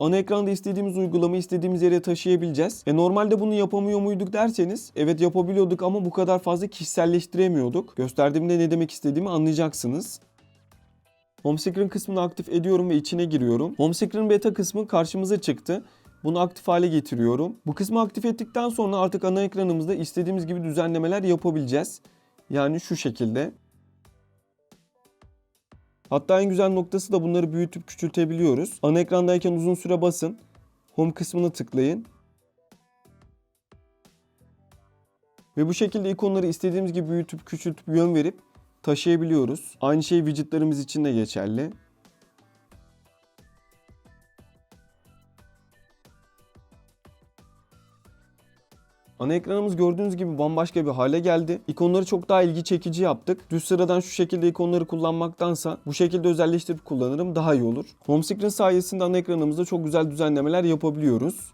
Ana ekranda istediğimiz uygulamayı istediğimiz yere taşıyabileceğiz. E normalde bunu yapamıyor muyduk derseniz evet yapabiliyorduk ama bu kadar fazla kişiselleştiremiyorduk. Gösterdiğimde ne demek istediğimi anlayacaksınız. Home Screen kısmını aktif ediyorum ve içine giriyorum. Home Screen beta kısmı karşımıza çıktı. Bunu aktif hale getiriyorum. Bu kısmı aktif ettikten sonra artık ana ekranımızda istediğimiz gibi düzenlemeler yapabileceğiz. Yani şu şekilde. Hatta en güzel noktası da bunları büyütüp küçültebiliyoruz. Ana ekrandayken uzun süre basın. Home kısmına tıklayın. Ve bu şekilde ikonları istediğimiz gibi büyütüp küçültüp yön verip taşıyabiliyoruz. Aynı şey widgetlerimiz için de geçerli. Ana ekranımız gördüğünüz gibi bambaşka bir hale geldi. İkonları çok daha ilgi çekici yaptık. Düz sıradan şu şekilde ikonları kullanmaktansa bu şekilde özelleştirip kullanırım daha iyi olur. Home screen sayesinde ana ekranımızda çok güzel düzenlemeler yapabiliyoruz.